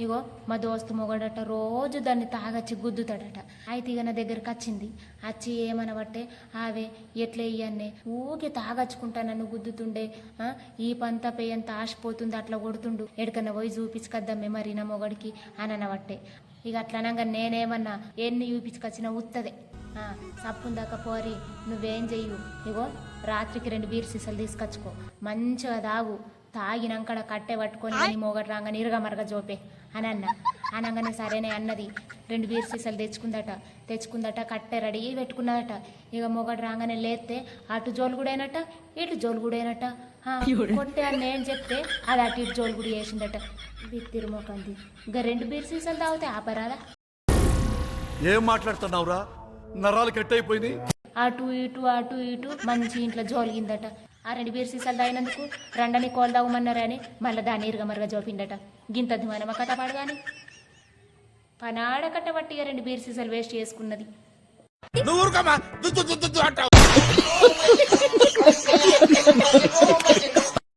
ఇగో మా దోస్తు మొగడట రోజు దాన్ని తాగచ్చి గుద్దుతాడట. అయితే ఇక నా దగ్గరకు వచ్చింది. వచ్చి ఏమనబట్టే ఆవే ఎట్లా ఇయ్యన్నే ఊకే తాగచ్చుకుంటా నన్ను గుద్దుతుండే. ఆ, ఈ పంత పేయంత ఆశపోతుంది అట్లా కొడుతుండు. ఎడకన్నా పోయి చూపించుకద్దామే మరి నా మొగడికి అని అనబట్టే. ఇక అట్లా నేనేమన్నా ఎన్ని చూపించుకొచ్చినా ఉత్తదే. ఆ, సప్పుందాక పోరి నువ్వేం చెయ్యు? ఇగో రాత్రికి రెండు బీర్ సీసాలు తీసుకొచ్చుకో. మంచిగా తాగు. తాగినాక కట్టె పట్టుకొని నీ మొగటి రాగానే ఇరగమరగ జోపే అని అన్న అనగానే సరేనే అన్నది. రెండు బీర్ సీసాలు తెచ్చుకుందట. తెచ్చుకుందట కట్టె రెడీ పెట్టుకున్నదట. ఇక మొగడు రాగానే లేస్తే అటు జోలు గుడైనట ఇటు జోలు గుడైనట ఆ, కొట్టే అని నేను చెప్తే అది అటు ఇటు జోలు గుడి వేసిందట బిత్తిరు మొకంది. ఇక రెండు బీర్ సీసాలు తాగితే ఆపరాదా? ఏం మాట్లాడుతున్నావురా? నరాలు కట్ అయిపోయింది అటు ఇటు అటు ఇటు మంచి ఇంట్లో జోలిగిందట. ఆ రెండు బీర్ సీసాలు తాగినందుకు రెండని కోలు తాగమన్నారని మళ్ళీ దాన్ని ఇరగమరగ జోపిండట గింత ధ్వానమ కథ పాడగాని? పనాడ కట్టబట్టి రెండు బీర్ సీసాలు వేస్ట్ చేసుకున్నది.